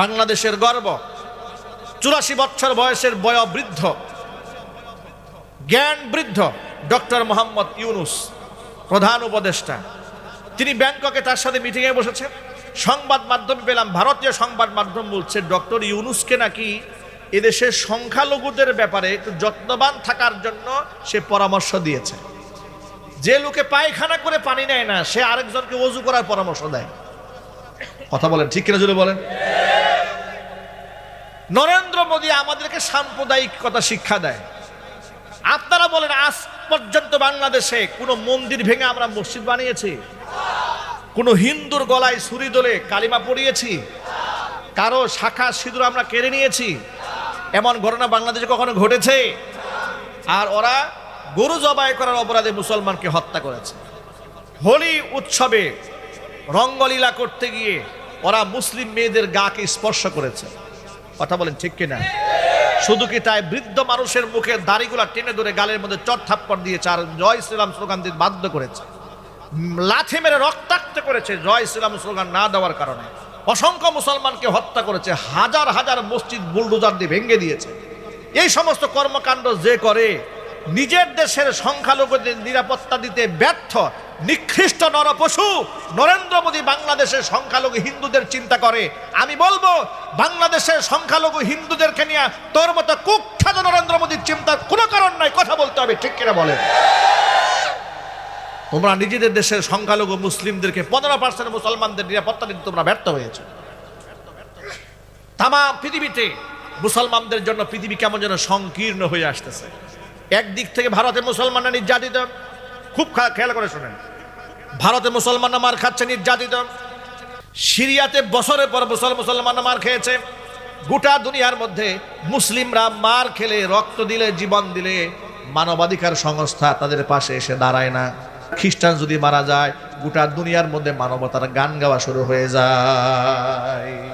বাংলাদেশের গর্ব। চুরাশি বছর বয়সের বয়োবৃদ্ধ জ্ঞান বৃদ্ধ ডক্টর মোহাম্মদ ইউনুস, প্রধান উপদেষ্টা। তিনি ব্যাংককে তার সাথে মিটিংয়ে বসেছেন। সংবাদ মাধ্যমে পেলাম, ভারতীয় সংবাদ মাধ্যম বলছে, ডক্টর ইউনুসকে নাকি এদেশের সংখ্যালঘুদের ব্যাপারে একটু যত্নবান থাকার জন্য সে পরামর্শ দিয়েছে। যে লোকে পায়খানা করে পানি নেয় না, সে আরেকজনকে ওজু করার পরামর্শ দেয়। কথা বলেন, ঠিক কিনা যদি বলেন? নরেন্দ্র মোদী আমাদেরকে সাম্প্রদায়িকতা শিক্ষা দেয়। আপনারা বলেন, আজ পর্যন্ত বাংলাদেশে কোনো মন্দির ভেঙে আমরা মসজিদ বানিয়েছি? কোনো হিন্দুর গলায় ছুরি দোলে কালিমা পড়িয়েছি? কারও শাখা সিঁদুর আমরা কেড়ে নিয়েছি? এমন ঘটনা বাংলাদেশে কখনো ঘটেছে? আর ওরা গরু জবাই করার অপরাধে মুসলমানকে হত্যা করেছে। হোলি উৎসবে রঙ্গলীলা করতে গিয়ে ওরা মুসলিম মেয়েদের গাকে স্পর্শ করেছে। কথা বলেন ঠিক কিনা? শুধু কি তাই বৃদ্ধ মানুষের মুখে দাড়িগুলা টেনে ধরে গালের মধ্যে চট থাপ্পড় দিয়েছে আর জয় শ্রীরাম স্লোগান দিতে বাধ্য করেছে? লাথি মেরে রক্তাক্ত করেছে জয় শ্রীরাম স্লোগান না দেওয়ার কারণে। অসংখ্য মুসলমানকে হত্যা করেছে, হাজার হাজার মসজিদ বুলডোজার দিয়ে ভেঙে দিয়েছে। এই সমস্ত কর্মকাণ্ড যে করে নিজের দেশের সংখ্যালঘুদের নিরাপত্তা দিতে ব্যর্থ নিকৃষ্ট নরপশু। নরেন্দ্র মোদী বাংলাদেশের সংখ্যালঘু হিন্দুদের চিন্তা করে। আমি বলব, বাংলাদেশের সংখ্যালঘু হিন্দুদেরকে নিয়ে তোর মতো কুখ্যাত নরেন্দ্র মোদীর চিন্তার কোনো কারণ নাই, কথা বলতে হবে, ঠিক কিনা বলেন? তোমরা নিজেদের দেশের সংখ্যালঘু মুসলিমদেরকে পনেরো পার্সেন্ট মুসলমানদের নিরাপত্তা দিতে তোমরা ব্যর্থ হয়েছে। তামা পৃথিবীতে মুসলমানদের জন্য পৃথিবী কেমন যেন সংকীর্ণ হয়ে আসতেছে। একদিক থেকে ভারতে মুসলমানরা নির্যাতিত। খুব খেয়াল করে শোনেন। ভারতে মুসলমানরা মার খাচ্ছে নির্যাতিত। সিরিয়াতে বছরের পর বছর মুসলমানরা মার খেয়েছে। গোটা দুনিয়ার মধ্যে মুসলিমরা মার খেলে, রক্ত দিলে, জীবন দিলে মানবাধিকার সংস্থা তাদের পাশে এসে দাঁড়ায় না। খ্রিস্টান যদি মারা যায়, গোটা দুনিয়ার মধ্যে মানবতার গান গাওয়া শুরু হয়ে যায়।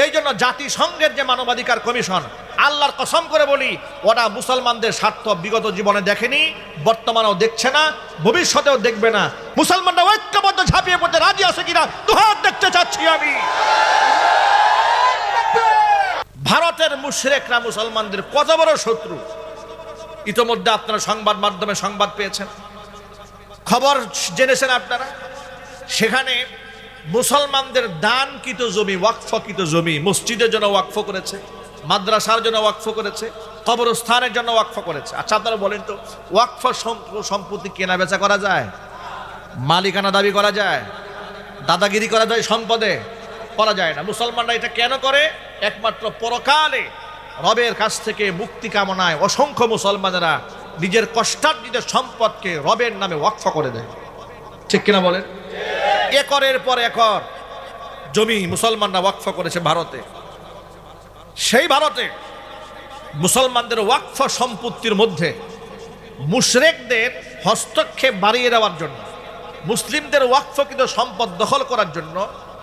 এই জন্য জাতিসংঘের যে মানবাধিকার কমিশন, আল্লাহর কসম করে বলি, ওরা মুসলমানদের স্বার্থ বিগত জীবনে দেখেনি, বর্তমানেও দেখছে না, ভবিষ্যতেও দেখবে না। মুসলমানরা ঐক্যবদ্ধ ঝাঁপিয়ে পড়তে রাজি আছে কিনা তোহার দেখতে চাচ্ছি আমি। ভারতের মুশরেকরা মুসলমানদের কত বড় শত্রু? ইতোমধ্যে আপনারা সংবাদ মাধ্যমে সংবাদ পেয়েছেন। খবর জেনেছেন আপনারা? সেখানে মুসলমানদের দানকৃত জমি, ওয়াকফকৃত জমি, মসজিদের জন্য ওয়াকফ করেছে, মাদ্রাসার জন্য ওয়াকফ করেছে, কবরস্থানের জন্য ওয়াকফ করেছে। আচ্ছা আপনারা বলেন তো, ওয়াকফ সম্পত্তি কেনা বেচা করা যায়? মালিকানা দাবি করা যায়? দাদাগিরি করা যায় সম্পদে? করা যায় না। মুসলমানরা এটা কেন করে? একমাত্র পরকালে রবের কাছ থেকে মুক্তি কামনায় অসংখ্য মুসলমানেরা নিজের কষ্টার্জিত সম্পদকে রবের নামে ওয়াকফ করে দেয়। ঠিক কিনা বলেন? একরের পর একর জমি মুসলমানরা ওয়াকফ করেছে ভারতে। সেই ভারতে মুসলমানদের ওয়াকফ সম্পত্তির মধ্যে মুশরেকদের হস্তক্ষেপ বাড়িয়ে দেওয়ার জন্য, মুসলিমদের ওয়াকফকৃত সম্পদ দখল করার জন্য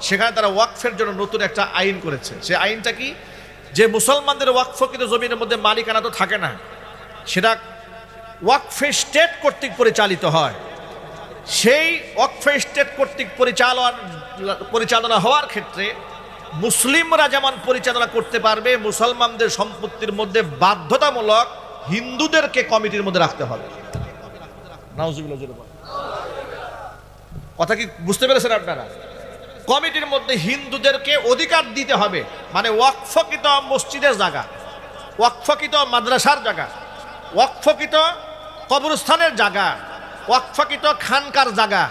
সেখানে তারা ওয়াকফের জন্য নতুন একটা আইন করেছে। সে আইনটা কি? যে মুসলমানদের ওয়াকফকৃত জমির মধ্যে মালিকানা তো থাকে না, সেটা ওয়াকফে স্টেট কর্তৃক পরিচালিত হয়। সেই ওয়াকফে স্টেট কর্তৃক পরিচালন, পরিচালনা হওয়ার ক্ষেত্রে মুসলিমরা যেমন পরিচালনা করতে পারবে, মুসলমানদের সম্পত্তির মধ্যে বাধ্যতামূলক হিন্দুদেরকে কমিটির মধ্যে রাখতে হবে। কথা কি বুঝতে পেরেছেন আপনারা কমিটির মধ্যে হিন্দুদেরকে অধিকার দিতে হবে মানে ওয়াকফকৃত মসজিদের জায়গা, ওয়াকফকৃত মাদ্রাসার জায়গা, ওয়াকফকৃত কবরস্থানের জায়গা ওয়াকফকৃত খানকার জায়গা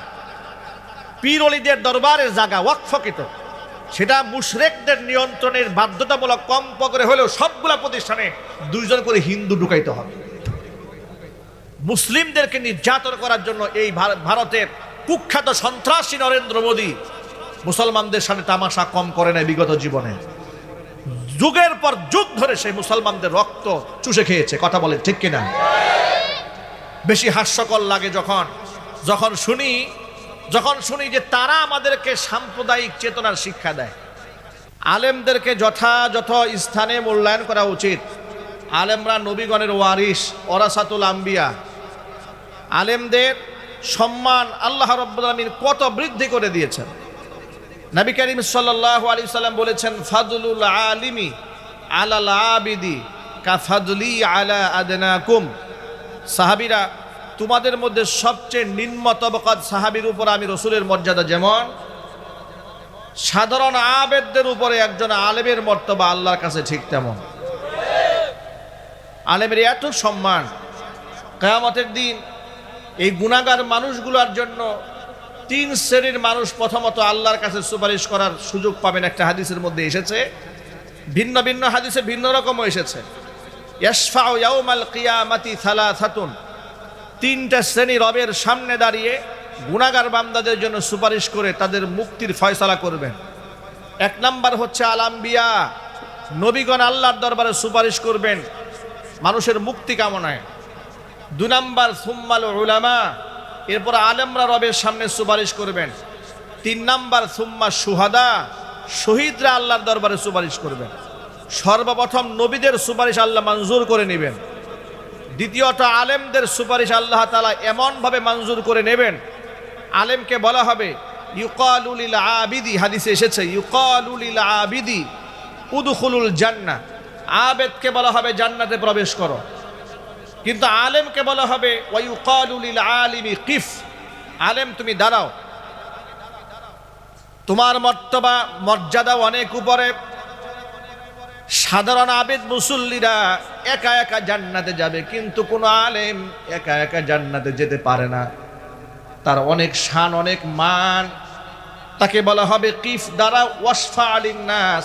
পীর অলিদের দরবারের জায়গা ওয়াকফকৃত। সেটা মুশরেকদের নিয়ন্ত্রণের বাধ্যতামূলক কম করে হলেও সবগুলা প্রতিষ্ঠানে দুইজন করে হিন্দু ঢুকাইতে হবে। মুসলিমদেরকে নির্যাতন করার জন্য এই ভারতের কুখ্যাত সন্ত্রাসী নরেন্দ্র মোদী মুসলমানদের সাথে তামাশা কম করে নাই বিগত জীবনে। যুগের পর যুগ ধরে সেই মুসলমানদের রক্ত চুষে খেয়েছে, কথা বলে ঠিক কিনা? বেশি হাস্যকর লাগে যখন যখন শুনি যখন শুনি যে তারা আমাদেরকে সাম্প্রদায়িক চেতনার শিক্ষা দেয়। আলেমদেরকে যথাযথ স্থানে মূল্যায়ন করা উচিত। আলেমরা নবীগণের ওয়ারিস ওরাসাতুল আম্বিয়া। আলেমদের সম্মান আল্লাহ রব্বুল কত বৃদ্ধি করে দিয়েছেন। নবী করিম সাল্লাল্লাহু আলাইহি সাল্লাম বলেছেন ফাদলুল আলিমি আলাল আবিদি কা ফাদলি আলা আদনাকুম। সাহাবীরা, তোমাদের মধ্যে সবচেয়ে নিম্ন তবকাত সাহাবীর উপর আমি রসুলের মর্যাদা যেমন, সাধারণ আবেদদের উপরে একজন আলেমের মর্তবা আল্লাহর কাছে ঠিক তেমন। আলেমের এত সম্মান, কেয়ামতের দিন এই গুণাগার মানুষগুলোর জন্য তিন শ্রেণির মানুষ প্রথমত আল্লাহর কাছে সুপারিশ করার সুযোগ পাবেন একটা হাদিসের মধ্যে এসেছে। ভিন্ন ভিন্ন হাদিসে ভিন্ন রকমও এসেছে। ইয়াসফাউ ইয়াউমাল কিয়ামাতি থালাথাতুন তিনটা শ্রেণি রবের সামনে দাঁড়িয়ে গুণাগার বান্দাদের জন্য সুপারিশ করে তাদের মুক্তির ফয়সালা করবেন। এক নাম্বার হচ্ছে আলাম্বিয়া নবীগণ আল্লাহর দরবারে সুপারিশ করবেন মানুষের মুক্তি কামনায়। দু নাম্বার সুম্মাল উলামা। এরপর আলেমরা রবের সামনে সুপারিশ করবেন। তিন নাম্বার সুম্মা সুহাদা শহীদরা আল্লাহর দরবারে সুপারিশ করবেন। সর্বপ্রথম নবীদের সুপারিশ আল্লাহ মঞ্জুর করে নেবেন। দ্বিতীয়ত আলেমদের সুপারিশ আল্লাহ তালা এমনভাবে মঞ্জুর করে নেবেন। আলেমকে বলা হবে ইউকালুলিল আবিদি হাদিসে এসেছে ইউকালুলিল আবিদি উদুখুলুল জান্না আবেদকে বলা হবে, জান্নাতে প্রবেশ করো কিন্তু আলেমকে বলা হবে আলিমি কিফ আলেম তুমি দাঁড়াও। তোমার মর্তবা মর্যাদা অনেক উপরে। সাধারণ আবেদ মুসল্লিরা একা একা জান্নাতে যাবে, কিন্তু কোনো আলেম একা একা জান্নাতে যেতে পারে না। তার অনেক শান, অনেক মান। তাকে বলা হবে কিফ দ্বারা ওয়াসফা আলিন নাস।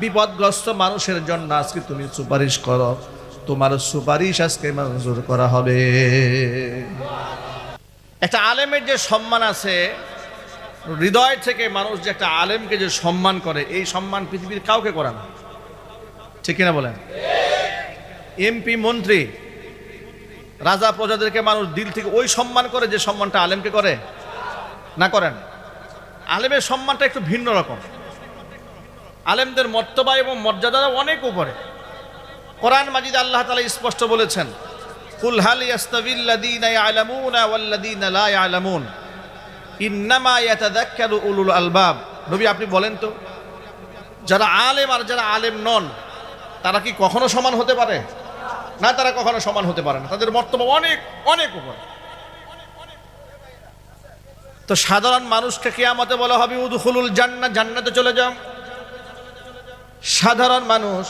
বিপদগ্রস্ত মানুষের জন্য আজকে তুমি সুপারিশ করো। তোমার সুপারিশ আজকে মঞ্জুর করা হবে। একটা আলেমের যে সম্মান আছে, হৃদয় থেকে মানুষ যে একটা আলেমকে যে সম্মান করে, এই সম্মান পৃথিবীর কাউকে করে না। ঠিক কিনা বলেন? এমপি মন্ত্রী, রাজা প্রজাদেরকে মানুষ দিল থেকে ওই সম্মান করে যে সম্মানটা আলেমকে করে? না করেন। আলেমের সম্মানটা একটু ভিন্ন রকম। আলেমদের মর্তবা এবং মর্যাদা অনেক উপরে। কোরআন মাজিদ আল্লাহ তালা স্পষ্ট বলেছেন ইন্নামা আলবাব। নবী, আপনি বলেন তো, যারা আলেম আর যারা আলেম নন তারা কি কখনো সমান হতে পারে? না, তারা কখনো সমান হতে পারে না। তাদের মর্তব্য অনেক অনেক উপরে। তো সাধারণ মানুষকে কেয়ামতে বলা হবে, উদখুলুল জান্না, জান্নাতে চলে যাও। সাধারণ মানুষ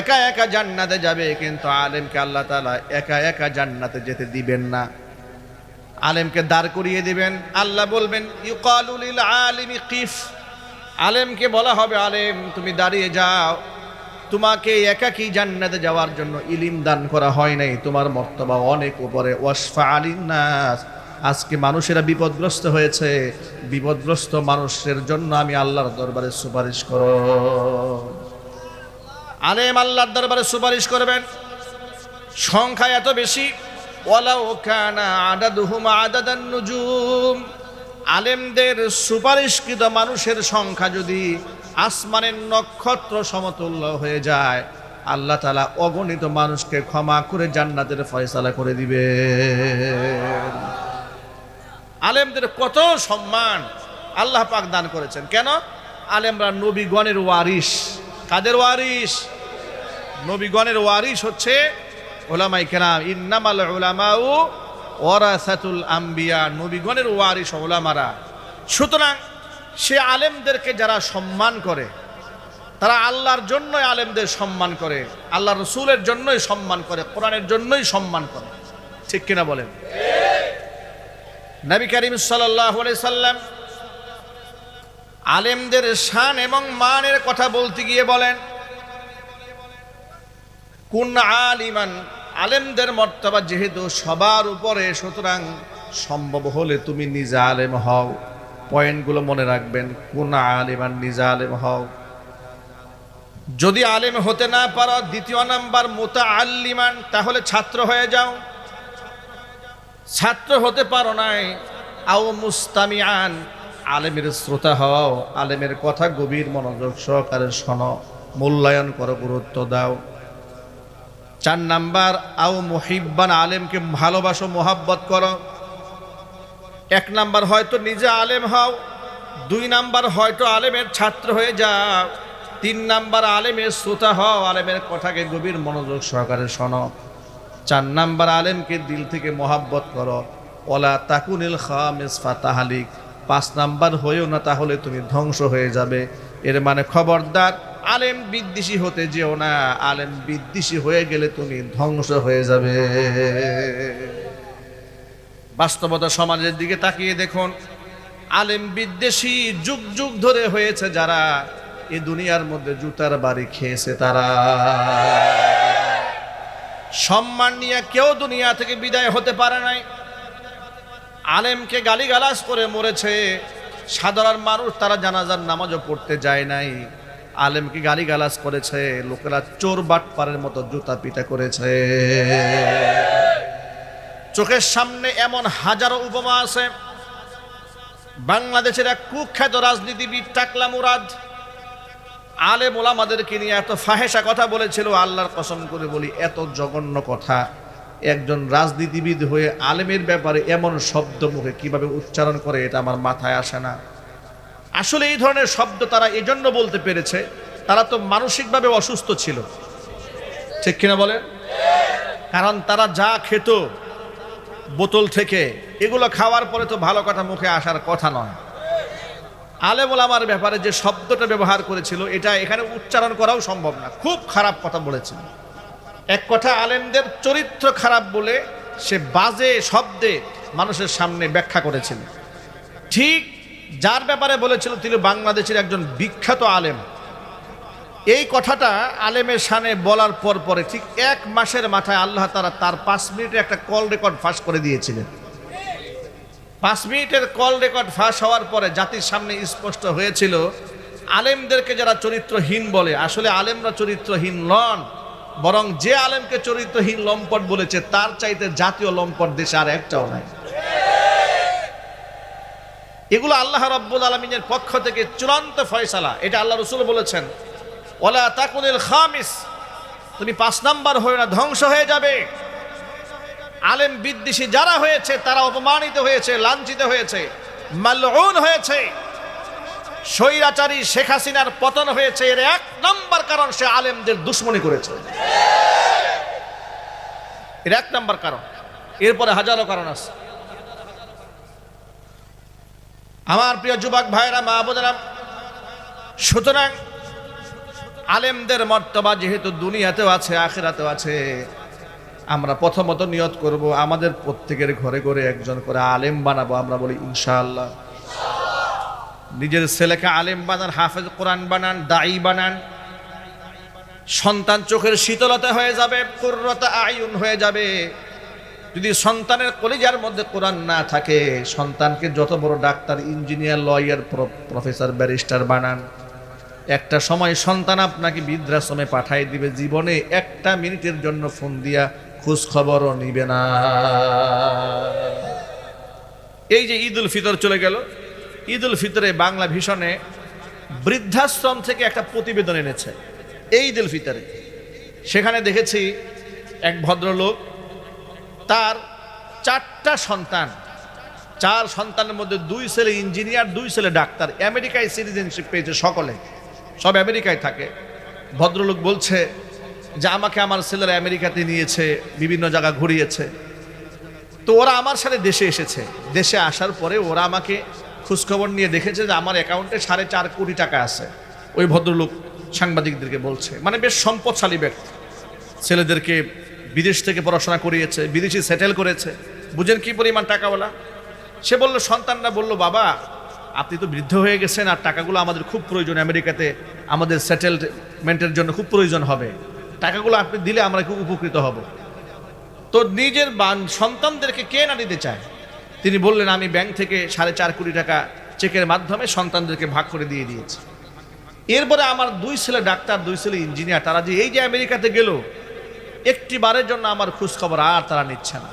একা একা জান্নাতে যাবে, কিন্তু আলেমকে আল্লাহ তালা একা একা জান্নাতে যেতে দিবেন না। আলেমকে দাঁড় করিয়ে দিবেন। আল্লাহ বলবেন, ইউকালুলিল আলিমি কিফ। আলেমকে বলা হবে, আলেম, তুমি দাঁড়িয়ে যাও। তোমাকে একাকী জান্নাতে যাওয়ার জন্য ইলিম দান করা হয় নাই। তোমার মর্তবা অনেক উপরে। ওয়াসফা আজকে মানুষেরা বিপদগ্রস্ত হয়েছে। বিপদগ্রস্ত মানুষের জন্য আমি আল্লাহর দরবারে সুপারিশ করো আলেম আল্লাহর দরবারে সুপারিশ করবেন। সংখ্যা এত বেশি। ওয়ালাউ কানা আদাদুহুম আদাদান নুজুম। আলেমদের সুপারিশকৃত মানুষের সংখ্যা যদি আসমানের নক্ষত্র সমতুল্য হয়ে যায়। আল্লাহ তালা অগণিত মানুষকে ক্ষমা করে জান্নাতের ফয়সালা করে দিবে আলেমদের কত সম্মান আল্লাহ পাক দান করেছেন। কেন? আলেমরা নবীগণের ওয়ারিস কাদের ওয়ারিস নবীগণের ওয়ারিস হচ্ছে ওলামাই কেরাম। ইন্নামাল ওলামাউ ওরাসাতুল আম্বিয়া। নবীগণের ওয়ারিস ওলামারা। সুতরাং সে আলেমদেরকে যারা সম্মান করে, তারা আল্লাহর জন্যই আলেমদের সম্মান করে আল্লাহ রসুলের জন্যই সম্মান করে, কোরআনের জন্যই সম্মান করে। ঠিক কিনা বলেন? নবী করিম সাল্লাম আলেমদের শান এবং মানের কথা বলতে গিয়ে বলেন, কোন আলিমান, আলেমদের মর্তবা যেহেতু সবার উপরে, সুতরাং সম্ভব হলে তুমি নিজে আলেম হও। পয়েন্টগুলো মনে রাখবেন, কোন আলিমান নিজা আলেম হও। যদি আলেম হতে না পারো, দ্বিতীয় নাম্বার মোতা আল্লিমান তাহলে ছাত্র হয়ে যাও। ছাত্র হতে পারো নাই, আও মুস্তামিয়ান আলেমের শ্রোতা হও, আলেমের কথা গভীর মনোযোগ সহকারে শোনো, মূল্যায়ন করো, গুরুত্ব দাও। চার নাম্বার, আও মুহিব্বান, আলেমকে ভালোবাসো, মোহাব্বত করো। এক নাম্বার হয়তো নিজে আলেম হও, দুই নাম্বার হয়তো আলেমের ছাত্র হয়ে যাও, তিন নাম্বার আলেমের শ্রোতা হও, আলেমের কথাকে গভীর মনোযোগ সহকারে শোনো। চার নাম্বার আলেমকে দিল থেকে মোহাব্বত করো। ওলা তাকুনিল খামিস ফাতাহালিক। পাঁচ নাম্বার হয়েও না তাহলে তুমি ধ্বংস হয়ে যাবে। এর মানে খবরদার, আলেম বিদ্বেষী হতে যেও না। আলেম বিদ্বেষী হয়ে গেলে তুমি ধ্বংস হয়ে যাবে। বাস্তবতা সমাজের দিকে তাকিয়ে দেখুন। আলেম বিদ্বেষী যুগ যুগ ধরে হয়েছে যারা এ দুনিয়ার মধ্যে জুতার বাড়ি খেয়েছে তারা। সম্মান নিয়ে কেউ দুনিয়া থেকে বিদায় হতে পারে নাই। আলেমকে গালিগালাজ করে মরেছে। সাধারণ মানুষ তারা জানাজার নামাজও পড়তে যায় নাই। আলেমকে গালিগালাজ করেছে। লোকেরা চোর বাটপারের মতো জুতা পিটা করেছে। চোখের সামনে এমন হাজারো উপমা আছে। বাংলাদেশের এক কুখ্যাত রাজনীতিবিদ টাকলা মুরাদ আলেম ওলামাদেরকে নিয়ে এত ফাহেসা কথা বলেছিল, আল্লাহর কসম করে বলি, এত জঘন্য কথা। একজন রাজনীতিবিদ হয়ে আলেমের ব্যাপারে এমন শব্দ মুখে কীভাবে উচ্চারণ করে, এটা আমার মাথায় আসে না। আসলে এই ধরনের শব্দ তারা এজন্য বলতে পেরেছে, তারা তো মানসিকভাবে অসুস্থ ছিল। ঠিক কিনা বলেন? কারণ তারা যা খেত বোতল থেকে। এগুলো খাওয়ার পরে তো ভালো কথা মুখে আসার কথা নয়। আলেমুল আমার ব্যাপারে যে শব্দটা ব্যবহার করেছিল, এটা এখানে উচ্চারণ করাও সম্ভব না। খুব খারাপ কথা বলেছিল। এক কথা, আলেমদের চরিত্র খারাপ বলে সে বাজে শব্দে মানুষের সামনে ব্যাখ্যা করেছিল। ঠিক যার ব্যাপারে বলেছিল, তিনি বাংলাদেশের একজন বিখ্যাত আলেম। এই কথাটা আলেমের সানে বলার পর পরে ঠিক এক মাসের মাথায় আল্লাহ তারা তার পাঁচ মিনিটে একটা কল রেকর্ড ফাঁস করে দিয়েছিলেন। পাঁচ মিনিটের কল রেকর্ড ফাঁস হওয়ার পরে জাতির সামনে স্পষ্ট হয়েছিল, আলেমদেরকে যারা চরিত্রহীন বলে, আসলে আলেমরা চরিত্রহীন নন, বরং যে আলেমকে চরিত্রহীন লম্পট বলেছে, তার চাইতে জাতীয় লম্পট দেশে আর একটাও নাই। এগুলো আল্লাহ রব্বুল আলমিনের পক্ষ থেকে চূড়ান্ত ফয়সালা, এটা আল্লাহ রসুল বলেছেন। ওলা তাকুনিল খামিস। তুমি পাঁচ নাম্বার হয়ে না, ধ্বংস হয়ে যাবে। আলেম বিদ্বেষী যারা হয়েছে, তারা অপমানিত হয়েছে, লাঞ্ছিত হয়েছে মাল্লউন হয়েছে। স্বৈরাচারী শেখ হাসিনার পতন হয়েছে, এর এক নম্বর কারণ সে আলেমদের দুশ্মনী করেছে। এর এক নম্বর কারণ। এরপরে হাজারো কারণ আছে। আমার প্রিয় যুবক ভাইরা মা বোনেরা, সুতরাং আলেমদের মর্তবা যেহেতু দুনিয়াতেও আছে, আখেরাতেও আছে, আমরা প্রথমত নিয়ত করব আমাদের প্রত্যেকের ঘরে ঘরে একজন করে আলেম বানাবো, আমরা বলি ইনশাআল্লাহ। নিজের ছেলেকে আলেম বানান, হাফেজ কোরআন বানান, দায়ী বানান, সন্তান চোখের শীতলতা হয়ে যাবে, কুর্রতা আয়ুন হয়ে যাবে। যদি সন্তানের কলিজার মধ্যে কোরআন না থাকে, সন্তানকে যত বড় doctor, engineer, lawyer professor, barrister বানান। একটা সময় সন্তান আপনাকে বৃদ্ধাশ্রমে পাঠাই দিবে, জীবনে একটা মিনিটের জন্য ফোন দিয়া খোঁজ খবরও নিবে না। এই যে ঈদ উল ফিতর চলে গেল ঈদ উল ফিতরে বাংলা ভীষণে বৃদ্ধাশ্রম থেকে একটা প্রতিবেদন এনেছে এই ঈদ ফিতরে। সেখানে দেখেছি এক ভদ্রলোক, তার চারটা সন্তান, চার সন্তানের মধ্যে দুই ছেলে ইঞ্জিনিয়ার, দুই ছেলে ডাক্তার, আমেরিকায় সিটিজেনশিপ পেয়েছে সকলে। সব আমেরিকায় থাকে। ভদ্রলোক বলছে যে, আমাকে আমার ছেলেরা আমেরিকাতে নিয়েছে, বিভিন্ন জায়গা ঘুরিয়েছে। তো ওরা আমার সাথে দেশে এসেছে। দেশে আসার পরে ওরা আমাকে খোঁজখবর নিয়ে দেখেছে যে, আমার অ্যাকাউন্টে সাড়ে চার কোটি টাকা আছে। ওই ভদ্রলোক সাংবাদিকদেরকে বলছে মানে বেশ সম্পদশালী ব্যক্তি। ছেলেদেরকে বিদেশ থেকে পড়াশোনা করিয়েছে, বিদেশি সেটেল করেছে। বুঝেন কি পরিমাণ টাকাওয়ালা? সে বলল, সন্তানরা বলল, বাবা আপনি তো বৃদ্ধ হয়ে গেছেন আর টাকাগুলো আমাদের খুব প্রয়োজন আমেরিকাতে, আমাদের সেটেলমেন্টের জন্য খুব প্রয়োজন হবে। টাকাগুলো আপনি দিলে আমরা খুব উপকৃত হব। তো নিজের সন্তানদেরকে কে না দিতে চায়? তিনি বললেন, আমি ব্যাংক থেকে সাড়ে চার কোটি টাকা চেকের মাধ্যমে সন্তানদেরকে ভাগ করে দিয়ে দিয়েছি। এরপরে আমার দুই ছেলে ডাক্তার, দুই ছেলে ইঞ্জিনিয়ার, তারা যে এই যে আমেরিকাতে গেল একটি বারের জন্য আমার খোঁজ খবর আর তারা নিচ্ছে না।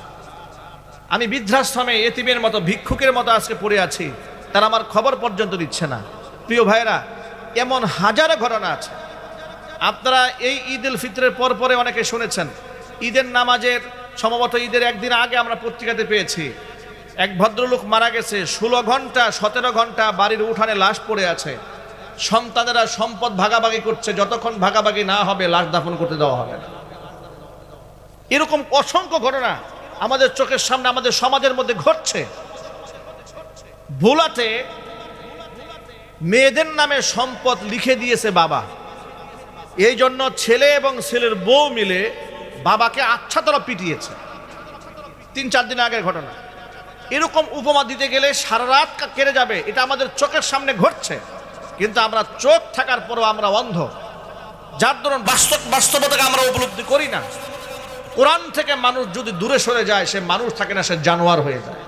আমি বৃদ্ধাশ্রমে এতিমের মতো ভিক্ষুকের মতো আজকে পড়ে আছি। তারা আমার খবর পর্যন্ত দিচ্ছে না। প্রিয় ভাইরা এমন হাজারো ঘটনা আছে। আপনারা এই ঈদ উল ফিতরের পর পরে অনেকে শুনেছেন, ঈদের নামাজের সম্ভবত ঈদের একদিন আগে আমরা পত্রিকাতে পেয়েছি, এক ভদ্রলোক মারা গেছে, ষোলো ঘণ্টা, সতেরো ঘণ্টা বাড়ির উঠানে লাশ পড়ে আছে। সন্তানেরা সম্পদ ভাগাভাগি করছে, যতক্ষণ ভাগাভাগি না হবে, লাশ দাফন করতে দেওয়া হবে না। এরকম অসংখ্য ঘটনা আমাদের চোখের সামনে, আমাদের সমাজের মধ্যে ঘটছে। ভোলাতে মেয়েদের নামে সম্পদ লিখে দিয়েছে বাবা। এই জন্য ছেলে এবং ছেলের বউ মিলে বাবাকে আচ্ছাতরা পিটিয়েছে। তিন চার দিন আগের ঘটনা। এরকম উপমা দিতে গেলে সারা রাত কা- কেটে যাবে, এটা আমাদের চোখের সামনে ঘটছে। কিন্তু আমরা চোখ থাকার পরও আমরা অন্ধ। যার দরুন বাস্তব বাস্তবতাকে আমরা উপলব্ধি করি না। কোরআন থেকে মানুষ যদি দূরে সরে যায়, সে মানুষ থাকে না, সে জানোয়ার হয়ে যায়।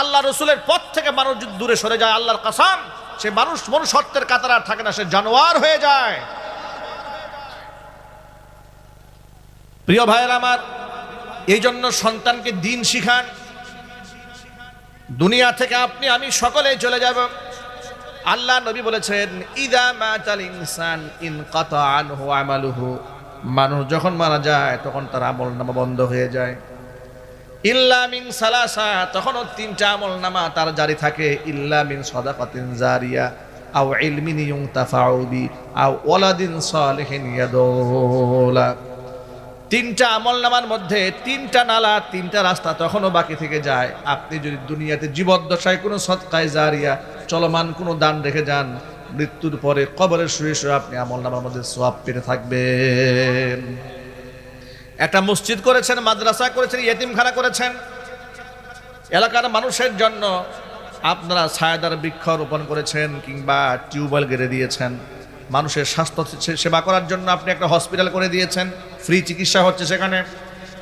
আল্লাহ রসুলের পথ থেকে মানুষ যদি দূরে সরে যায়, আল্লাহর কাসাম, সে মানুষ মনুষ্যত্বের কাতার আর থাকে না, সে জানোয়ার হয়ে যায়। প্রিয় ভাইয়ের আমার, এই জন্য সন্তানকে দিন শিখান। দুনিয়া থেকে আপনি, আমি সকলে চলে যাব। আল্লাহ নবী বলেছেন, ইদা মাতাল ইনসান ইন কাতা আনহু আমালুহু। মানুষ যখন মারা যায়, তখন তার আমল নামা বন্ধ হয়ে যায়। ইল্লা মিন সালাসা, তখনও তিনটা আমল নামা তার জারি থাকে। ইল্লা মিন সাদাকাতিন জারিয়া, আও ইলমিন ইউনতাফাউ বি, আও ওয়ালাদিন সালিহিন ইয়াদুলা। তিনটা আমল নামার মধ্যে তিনটা নালা, তিনটা রাস্তা তখনও বাকি থেকে যায়। আপনি যদি দুনিয়াতে জীবদ্দশায় কোনো সৎকায় জারিয়া, চলমান কোনো দান রেখে যান, মৃত্যুর পরে কবরের শুয়ে শুয়ে আপনি আমল নামার মধ্যে সোয়াব পেতে থাকবেন। একটা মসজিদ করেছেন, মাদ্রাসা করেছেন, ইয়েতিমখানা করেছেন। এলাকার মানুষের জন্য আপনারা ছায়াদার বৃক্ষ রোপণ করেছেন কিংবা টিউবওয়েল গেড়ে দিয়েছেন। মানুষের স্বাস্থ্য সেবা করার জন্য আপনি একটা হসপিটাল করে দিয়েছেন, ফ্রি চিকিৎসা হচ্ছে সেখানে।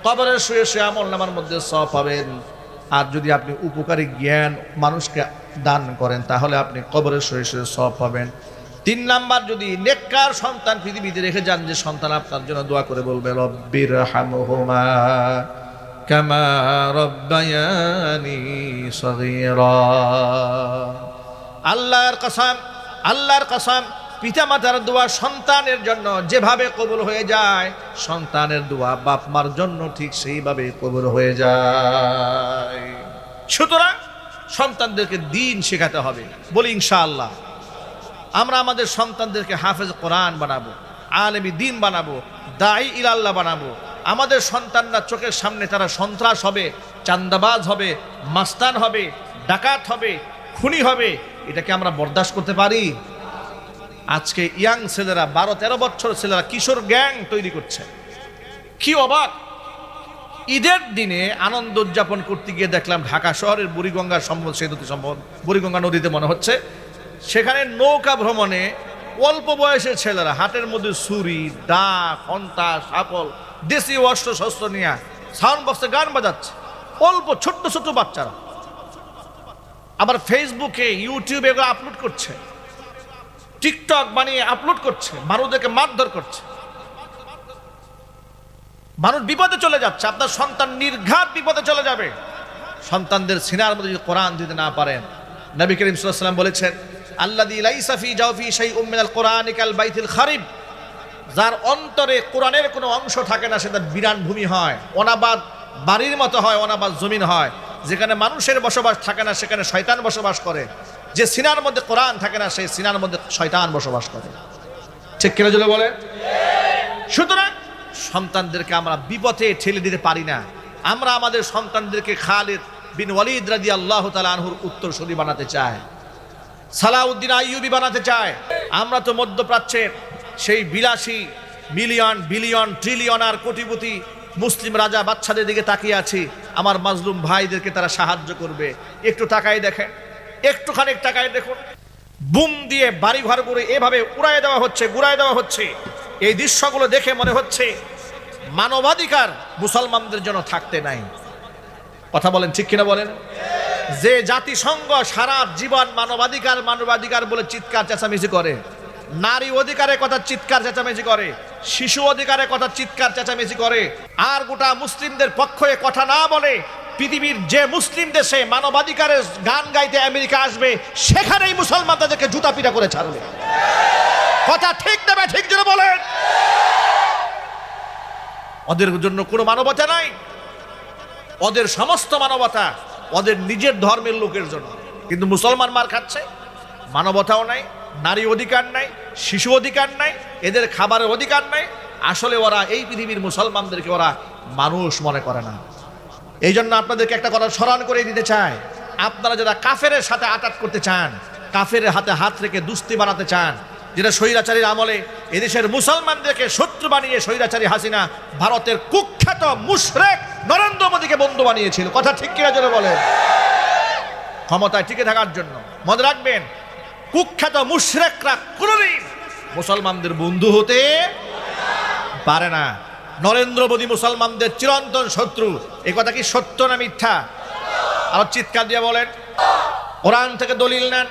কবরের শুয়ে শুয়ে আমল নামার মধ্যে সব পাবেন। আর যদি আপনি উপকারী জ্ঞান মানুষকে দান করেন, তাহলে আপনি কবরের শুয়ে শুয়ে সব পাবেন। তিন নাম্বার, যদি নেককার সন্তান পৃথিবীতে রেখে যান যে সন্তান আপনার জন্য দোয়া করে বলবে, রব্বির হামহুমা কামা রব্বায়ানি সগীরা আল্লাহর কসম আল্লাহর কসম, পিতামাতার দোয়া সন্তানের জন্য যেভাবে কবুল হয়ে যায়, সন্তানের দোয়া বাপ মার জন্য ঠিক সেইভাবে কবুল হয়ে যায়। সুতরাং সন্তানদেরকে দিন শেখাতে হবে। বলি, ইনশাআল্লাহ। আমরা আমাদের সন্তানদেরকে হাফেজ কোরআন বানাবো, আলেমী দিন বানাবো, দায়ী ইলাল্লাহ বানাবো। আমাদের সন্তানরা চোখের সামনে তারা সন্ত্রাস হবে, চান্দাবাজ হবে, মাস্তান হবে, ডাকাত হবে, খুনি হবে, এটাকে আমরা বরদাস্ত করতে পারি। আজকে ইয়াং ছেলেরা, বারো তেরো বছর ছেলেরা কিশোর গ্যাং তৈরি করছে। কি অবাক! ঈদের দিনে আনন্দ উদযাপন করতে গিয়ে দেখলাম ঢাকা শহরের বুড়িগঙ্গা সম্ভব সেতুতে সম্ভব বুড়িগঙ্গা নদীতে মনে হচ্ছে সেখানে নৌকা ভ্রমণে অল্প বয়সের ছেলেরা, হাটের মধ্যে ছুরি দা খন্তা সাপল, দেশি অস্ত্র শস্ত্র নিয়ে সাউন্ড বক্সে গান বাজাচ্ছে। অল্প ছোট্ট ছোট্ট বাচ্চারা। আবার ফেসবুকে, ইউটিউবে এগুলো আপলোড করছে। টিকটক বানিয়ে আপলোড করছে। মানুষদেরকে মারধর করছে। মানুষ বিপদে চলে যাচ্ছে। আপনার সন্তান নির্ঘাত বিপদে চলে যাবে। সন্তানদের সিনার মধ্যে যদি কোরআন দিতে না পারেন, নবী করিম সাল্লাম বলেছেন আল্লাদি লাইসাফি জাউফি সেই উম্মিনাল কোরআনিকাল বাইতুল খারিব। যার অন্তরে কোরআনের কোনো অংশ থাকে না সেটা বিরান ভূমি হয়। অনাবাদ বাড়ির মতো হয়, অনাবাদ জমিন হয়। যেখানে মানুষের বসবাস থাকে না, সেখানে শয়তান বসবাস করে। যে সিনার মধ্যে কোরআন থাকে না, সেই সিনার মধ্যে শয়তান বসবাস করে। ঠিক কিনা যদি বলে? সুতরাং সন্তানদেরকে আমরা বিপথে ঠেলে দিতে পারি না। আমরা আমাদের সন্তানদেরকে খালিদ বিন ওয়ালিদ রাজি আল্লাহ তালা আনহুর উত্তরসূরি বানাতে চাই। সালাউদ্দিন আইয়ুবি বানাতে চায়। আমরা তো মধ্যপ্রাচ্যের সেই বিলাসী মিলিয়ন, বিলিয়ন, ট্রিলিয়ন আর কোটিপতি মুসলিম রাজা বাচ্চাদের দিকে তাকিয়ে আছি। আমার মাজলুম ভাইদেরকে তারা সাহায্য করবে। একটু টাকায় দেখেন। একটুখানি টাকায় দেখুন। বুম দিয়ে বাড়ি ঘর করে এভাবে উড়ায় দেওয়া হচ্ছে গুড়ায় দেওয়া হচ্ছে। এই দৃশ্যগুলো দেখে মনে হচ্ছে মানবাধিকার মুসলমানদের জন্য থাকতে নাই। কথা বলেন, ঠিক কিনা বলেন? যে জাতিসংঘ সারা জীবন মানবাধিকার মানবাধিকার বলে চিৎকার, চেঁচামেচি করে। নারী অধিকারের কথা চিৎকার, চেঁচামেচি করে। শিশু অধিকারের কথা চিৎকার, চেঁচামেচি করে। আর গোটা মুসলিমদের পক্ষে কথা না বলে পৃথিবীর যে মুসলিম দেশে মানবাধিকারের গান গাইতে আমেরিকা আসবে, সেখানেই মুসলমান তাদেরকে জুতা পিটা করে ছাড়বে। কথা ঠিক দেবে, ঠিক জন্য বলেন। ওদের জন্য কোনো মানবতা নাই। ওদের সমস্ত মানবতা ওদের নিজের ধর্মের লোকের জন্য। কিন্তু মুসলমান মার খাচ্ছে, মানবতাও নাই, নারী অধিকার নাই, শিশু অধিকার নাই, এদের খাবারের অধিকার নাই। আসলে ওরা এই পৃথিবীর মুসলমানদেরকে ওরা মানুষ মনে করে না। এই জন্য আপনাদেরকে একটা কথা স্মরণ করে দিতে চাই। আপনারা যারা কাফেরের সাথে আটাট করতে চান কাফের হাতে হাত রেখে দুস্তি বানাতে চান যেটা স্বৈরাচারীর আমলে এদেশের মুসলমানদেরকে শত্রু বানিয়ে স্বৈরাচারী হাসিনা ভারতের কুখ্যাত মুশরেক নরেন্দ্র মোদীকে বন্ধু বানিয়েছিল। কথা ঠিক কিনা জন্য বলেন? ক্ষমতায় টিকে থাকার জন্য। মনে রাখবেন, কুখ্যাত মুশরেকরা কোনোদিন মুসলমানদের বন্ধু হতে পারে না। নরেন্দ্র মোদী মুসলমানদের চিরন্তন শত্রু। এ কথা কি সত্য না মিথ্যা? আর চিৎকার দিয়ে বলেন, কোরআন থেকে দলিল নেন।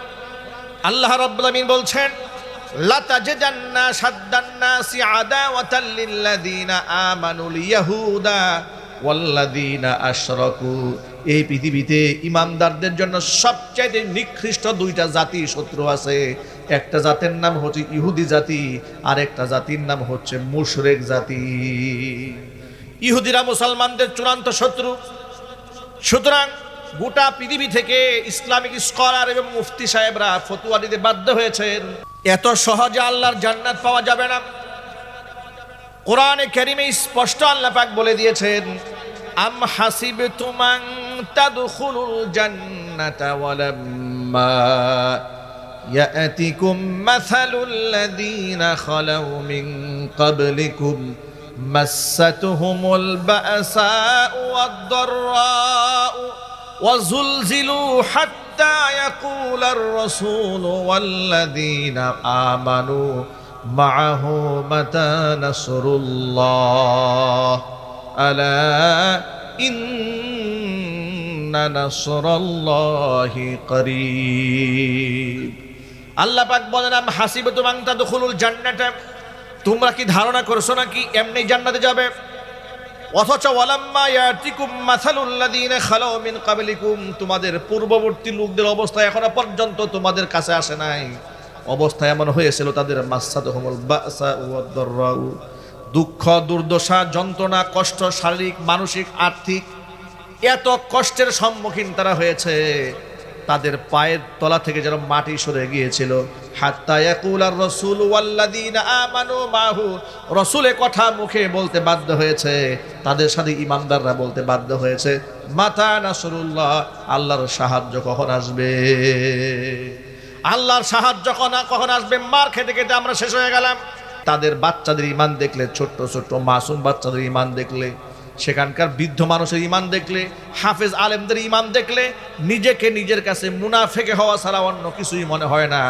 আল্লাহ রাব্বুল বলছেন লাতাজিদান্না সাদ্দান্নাসি আদাওয়াতাল লিল্লাযিনা আমানুল ইয়াহুদা ওয়াল্লাযিনা আশরাকু। এই পৃথিবীতে ইমানদারদের জন্য সবচাইতে নিকৃষ্ট দুইটা জাতি শত্রু আছে। একটা জাতের নাম হচ্ছে ইহুদি জাতি আর একটা জাতির নাম হচ্ছে মুশরেক জাতি। ইহুদিরা মুসলমানদের চূড়ান্ত শত্রু। সুতরাং গোটা পৃথিবী থেকে ইসলামিক স্কলার এবং মুফতি সাহেবরা ফতুয়া দিতে বাধ্য হয়েছেন। এত সহজে আল্লাহর জান্নাত পাওয়া যাবে না কোরআনে কারিমে স্পষ্ট আল্লাহ পাক বলে দিয়েছেন আম হাসিবতুম আন তাদখুলুল জান্নাতা ওয়ালাম্মা يأتكم مثل الذين خلوا من قبلكم مستهم البأساء والضراء وزلزلوا حتى يقول الرسول والذين آمنوا معه متى نصر الله ألا إن نصر الله قريب আল্লাহ পাক বলেন আম হাসিবে তোমাং তাদখুলুল জান্নাতা তোমরা কি ধারণা করছো নাকি এমনি জান্নাতে যাবে অথচ তোমাদের পূর্ববর্তী লোকদের অবস্থা এখনও পর্যন্ত তোমাদের কাছে আসে নাই। অবস্থা এমন হয়েছিল, তাদের দুঃখ, দুর্দশা, যন্ত্রণা, কষ্ট, শারীরিক, মানসিক, আর্থিক, এত কষ্টের সম্মুখীন তারা হয়েছে। তাদের পায়ের তলা থেকে যেন মাটি সরে গিয়েছিল। রসুল কথা মুখে বলতে বাধ্য হয়েছে, তাদের সাথে ইমানদাররা বলতে বাধ্য হয়েছে, মাতা নাসরুল্লাহ, আল্লাহর সাহায্য কখন আসবে? আল্লাহর সাহায্য কখন আসবে? মার খেতে খেতে আমরা শেষ হয়ে গেলাম। তাদের বাচ্চাদের ইমান দেখলে, ছোট্ট ছোট্ট মাসুম বাচ্চাদের ইমান দেখলে সেখানকার বৃদ্ধ মানুষের ইমান দেখলে, হাফেজ আলেমদের ইমান দেখলে, নিজেকে নিজের কাছে মুনাফেকে হওয়া ছাড়া অন্য কিছুই মনে হয় না।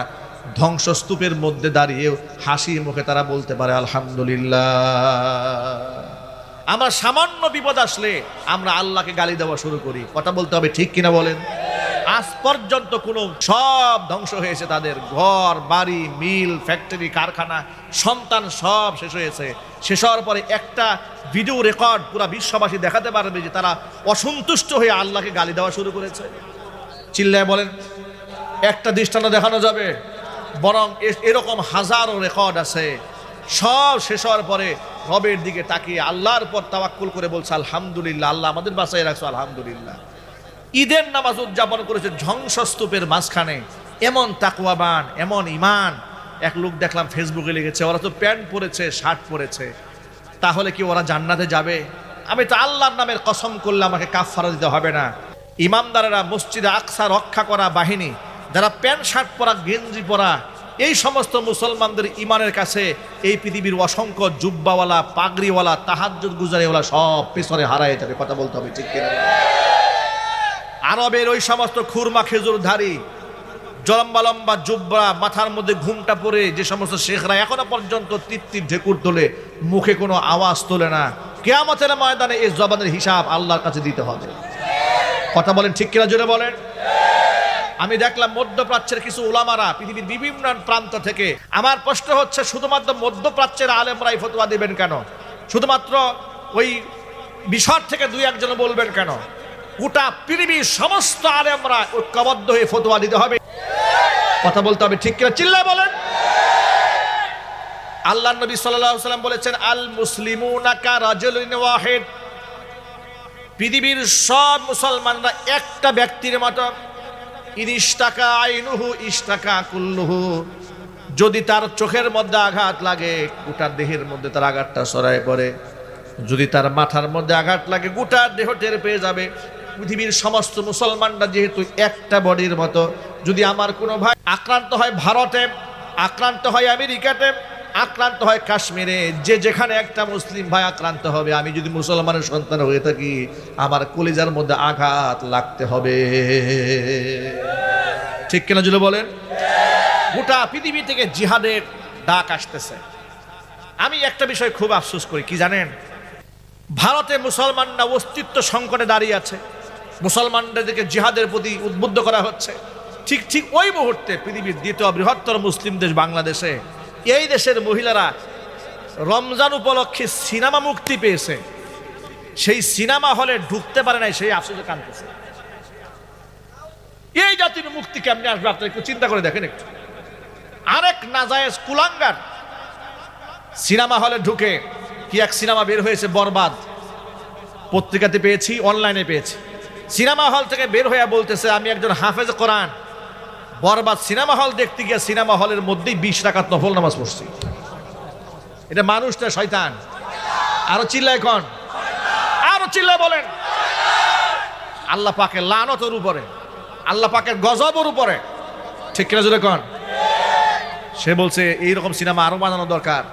ধ্বংসস্তূপের মধ্যে দাঁড়িয়ে হাসি মুখে তারা বলতে পারে, আলহামদুলিল্লাহ। আমার সামান্য বিপদ আসলে আমরা আল্লাহকে গালি দেওয়া শুরু করি। কথা বলতে হবে ঠিক কিনা বলেন? আজ পর্যন্ত কোনো সব ধ্বংস হয়েছে তাদের। ঘর, বাড়ি, মিল ফ্যাক্টরি কারখানা, সন্তান সব শেষ হয়েছে। শেষ হওয়ার পরে একটা ভিডিও রেকর্ড পুরো বিশ্ববাসী দেখাতে পারবে যে তারা অসন্তুষ্ট হয়ে আল্লাহকে গালি দেওয়া শুরু করেছে। চিল্লায় বলেন, একটা দৃষ্টান্ত দেখানো যাবে, বরং এরকম হাজারো রেকর্ড আছে। সব শেষ হওয়ার পরে রবের দিকে তাকিয়ে আল্লাহর পর তাওয়াক্কুল করে বলছে, আলহামদুলিল্লাহ, আল্লাহ আমাদের বাসায় রাখছো, আলহামদুলিল্লাহ। ঈদের নামাজ উদযাপন করেছে ধ্বংসস্তূপের মাঝখানে। এমন তাকুয়াবান এমন ইমান এক লোক দেখলাম ফেসবুকে লিখেছে, ওরা তো প্যান্ট পরেছে, শার্ট পরেছে। তাহলে কি ওরা জান্নাতে যাবে? আমি তো আল্লাহর নামের কসম করলে আমাকে কাফারা দিতে হবে না। ইমামদারেরা মসজিদে আকসা রক্ষা করা বাহিনী, যারা প্যান্ট, শার্ট পরা, গেঞ্জি পরা, এই সমস্ত মুসলমানদের ইমানের কাছে এই পৃথিবীর অসংখ্য জুব্বাওয়ালা, পাগড়িওয়ালা, তাহাজ্জুদ গুজারিওয়ালা সব পেছনে হারায় যাবে। কথা বলতে হবে ঠিক কিনা? আরবের ওই সমস্ত খুরমা খেজুরধারী লম্বা লম্বা জুব্বা, মাথার মধ্যে ঘুমটা পরে যে সমস্ত শেখরা এখনও পর্যন্ত তৃপ্তির ঢেকুর তোলে, মুখে কোনো আওয়াজ তোলে না। কেয়ামতের ময়দানে এই জবানের হিসাব আল্লাহর কাছে দিতে হবে। কথা বলেন ঠিক কিনা জোরে বলেন? আমি দেখলাম মধ্যপ্রাচ্যের কিছু ওলামারা পৃথিবীর বিভিন্ন প্রান্ত থেকে, আমার প্রশ্ন হচ্ছে, শুধুমাত্র মধ্যপ্রাচ্যের আলেমরাই ফতোয়া দেবেন কেন? শুধুমাত্র ওই বিষয় থেকে দুই একজন বলবেন কেন? গোটা পৃথিবীর সমস্ত আলেমরা ঐক্যবদ্ধ হয়ে ফতোয়া দিতে হবে। কথা বলতে হবে ঠিক কিনা? চিল্লা বলেন। আল্লাহ নবী সাল্লাম বলেছেন, আল রাজুলিন ওয়াহিদ। পৃথিবীর সব মুসলমানরা একটা ব্যক্তির মতো ইনিশ টাকা আইনুহু ইস টাকা কুল্লুহু। যদি তার চোখের মধ্যে আঘাত লাগে, গোটা দেহের মধ্যে তার আঘাতটা সরায় পড়ে। যদি তার মাথার মধ্যে আঘাত লাগে, গোটা দেহ টের পেয়ে যাবে। পৃথিবীর সমস্ত মুসলমানরা যেহেতু একটা বডির মতো, যদি আমার কোনো ভাই আক্রান্ত হয় ভারতে, আক্রান্ত হয় আমেরিকাতে, আক্রান্ত হয় কাশ্মীরে, যে যেখানে একটা মুসলিম ভাই আক্রান্ত হবে, আমি যদি মুসলমানের সন্তান হয়ে থাকি, আমার কলিজার মধ্যে আঘাত লাগতে হবে। ঠিক কিনা যদি বলেন? গোটা পৃথিবী থেকে জিহাদের ডাক আসতেছে। আমি একটা বিষয় খুব আফসোস করি, কি জানেন? ভারতে মুসলমানরা অস্তিত্ব সংকটে দাঁড়িয়ে আছে। মুসলমানদেরকে জিহাদের প্রতি উদ্বুদ্ধ করা হচ্ছে। ঠিক ঠিক ওই মুহূর্তে পৃথিবীর দ্বিতীয় বৃহত্তর মুসলিম দেশ বাংলাদেশে এই দেশের মহিলারা রমজান উপলক্ষে সিনেমা মুক্তি পেয়েছে। সেই সিনেমা হলে ঢুকতে পারে নাই, সেই আফসোসে কানতেছে এই জাতির মুক্তি কেমনে আসবে? আপনি একটু চিন্তা করে দেখেন একটু। আরেক নাজায়েজ কুলাঙ্গার সিনেমা হলে ঢুকে কি এক সিনেমা বের হয়েছে বরবাদ? পত্রিকাতে পেয়েছি, অনলাইনে পেয়েছি। সিনেমা হল থেকে বের হয়ে বলতেছে, আমি একজন হাফেজ কোরআন। বরবাদ সিনেমা হল দেখতে গিয়ে সিনেমা হলের মধ্যেই বিশ টাকার নফল নামাজ পড়ছি। এটা মানুষ না, শয়তান। আরও চিল্লায় কন। আরও চিল্লায় বলেন। আল্লাহ পাকের লানতর উপরে, আল্লাহ পাকের গজবর উপরে। ঠিক কিনা জোরে কন? সে বলছে, এইরকম সিনেমা আরও বানানো দরকার।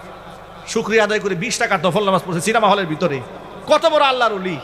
শুক্রিয়া আদায় করে বিশ টাকার দফল নামাজ পড়ছে সিনেমা হলের ভিতরে। কত বড় আল্লাহর উলি